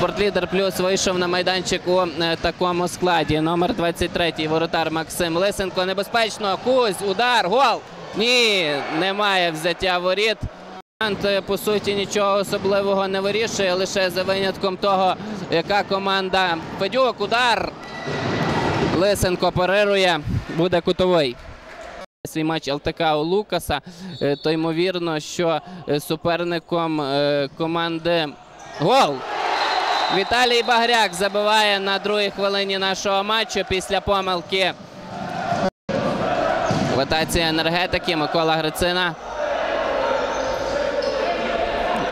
Спортлідер плюс вийшов на майданчик у е, такому складі. Номер 23 воротар Максим Лисенко. Небезпечно. Кузь, удар, гол. Ні, немає взяття воріт. По суті, нічого особливого не вирішує, лише за винятком того, яка команда Федюк, удар. Лисенко парирує, буде кутовий. Свій матч ЛТК у Лукаса, е, то ймовірно, що е, суперником е, команди гол. Віталій Багряк забиває на другій хвилині нашого матчу після помилки. В атаці енергетики Микола Грицина.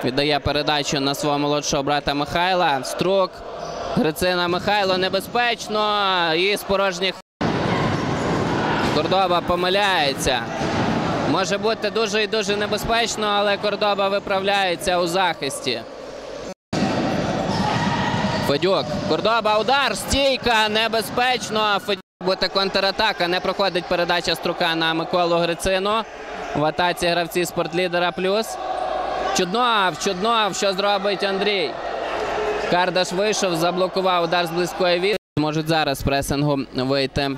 Віддає передачу на свого молодшого брата Михайла. Струк. Грицина Михайло небезпечно. І з порожніх. Кордоба помиляється. Може бути дуже і дуже небезпечно, але Кордоба виправляється у захисті. Федюк. Кордоба удар. Стійка. Небезпечно. Федюк. Бути контратака. Не проходить передача струка на Миколу Грицину. В атаці гравці спортлідера плюс. Чуднов, Чуднов, що зробить Андрій? Кардаш вийшов, заблокував удар з близької від. Можуть зараз пресингу вийти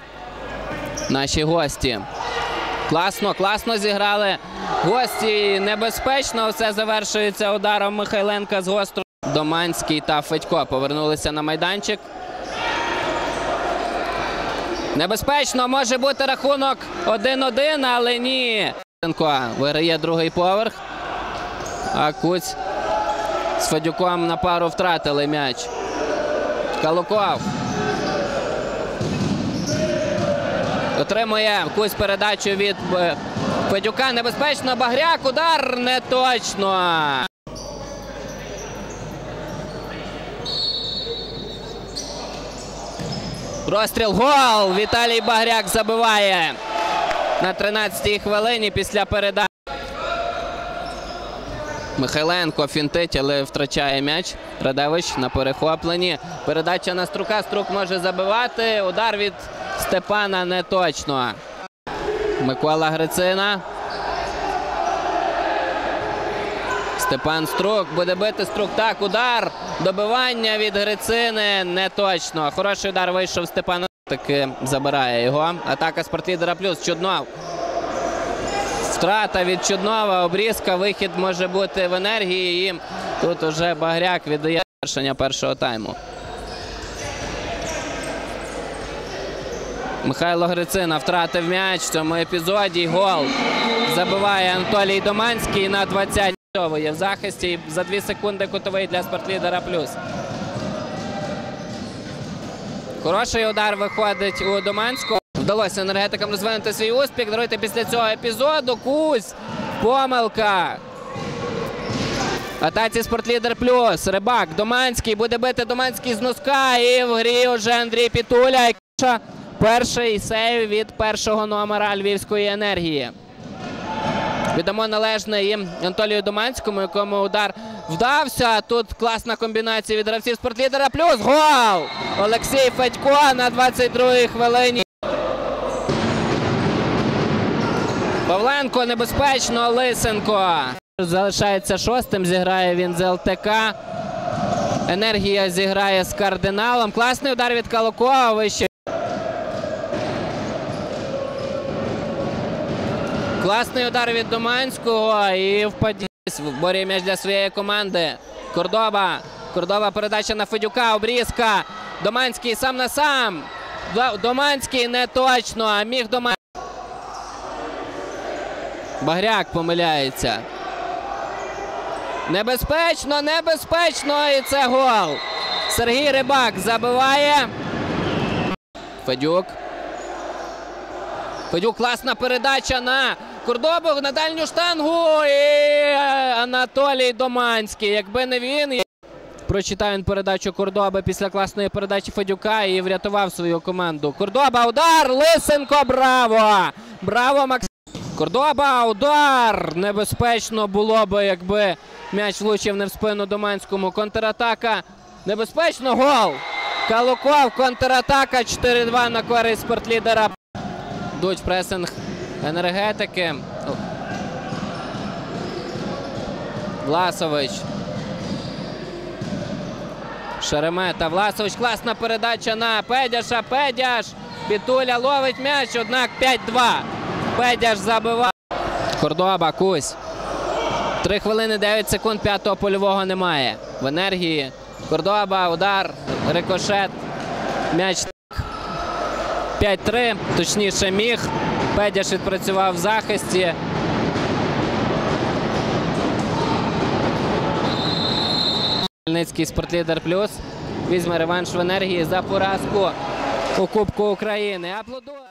наші гості. Класно, класно зіграли. Гості небезпечно. Все завершується ударом Михайленка з гостру. Доманський та Федько повернулися на майданчик. Небезпечно може бути рахунок 1-1, але ні. Федько виграє другий поверх. А Куць з Федюком на пару втратили м'яч. Калуков. Отримує Куць передачу від е, Федюка. Небезпечно. Багряк. Удар не точно. Розстріл гол. Віталій Багряк забиває на 13-й хвилині після передачі. Михайленко фінтить, але втрачає м'яч. Радевич на перехопленні. Передача на струка. Струк може забивати. Удар від Степана не точно. Микола Грицина. Степан Струк буде бити струк. Так, удар. Добивання від Грицини не точно. Хороший удар вийшов Степан. Таки забирає його. Атака спортлідера плюс. Чуднов. Втрата від Чуднова, обрізка, вихід може бути в енергії. І тут уже Багряк віддає завершення першого тайму. Михайло Грицина втратив м'яч в цьому епізоді. Гол забиває Анатолій Доманський на 20 Є в захисті. І За 2 секунди кутовий для спортлідера плюс. Хороший удар виходить у Доманського. Вдалося енергетикам розвинути свій успіх. Даруйте після цього епізоду. Кузь. Помилка. Атаці спортлідер плюс. Рибак. Доманський. Буде бити Доманський з носка. І в грі уже Андрій Пітуля. Перший сейв від першого номера Львівської енергії. Віддамо належне і Анатолію Доманському, якому удар вдався. Тут класна комбінація від гравців спортлідера. Плюс гол! Олексій Федько на 22-й хвилині. Павленко небезпечно. Лисенко. Залишається шостим. Зіграє він з ЛТК. Енергія зіграє з кардиналом. Класний удар від Калукова. Вище. Класний удар від Доманського і впадіння. Борює м'яч для своєї команди. Кордоба. Кордоба передача на Федюка. Обрізка. Доманський сам на сам. Доманський не точно. А міг Доманський. Багряк помиляється. Небезпечно, небезпечно. І це гол. Сергій Рибак забиває. Федюк. Федюк класна передача на Кордобу на дальню штангу. І Анатолій Доманський. Якби не він. Прочитав він передачу Кордоби після класної передачі Федюка і врятував свою команду. Кордоба, удар! Лисенко, браво! Браво, Максим! Кордоба, удар! Небезпечно було би, якби м'яч влучив не в спину Доманському. Контратака. Небезпечно гол! Калуков, контратака 4-2 на користь спортлідера. Йдуть пресинг енергетики. Власович. Шеремета. Власович. Класна передача на Педяша. Педяш. Пітуля ловить м'яч. Однак 5-2. Педяш забиває. Кордоба. Кузь. 3 хвилини 9 секунд. П'ятого польового немає. В енергії. Кордоба. Удар. Рикошет. М'яч 5-3. Точніше міг. Педяш відпрацював в захисті. Хмельницький спортлідер плюс візьме реванш в енергії за поразку у Кубку України. Аплодує.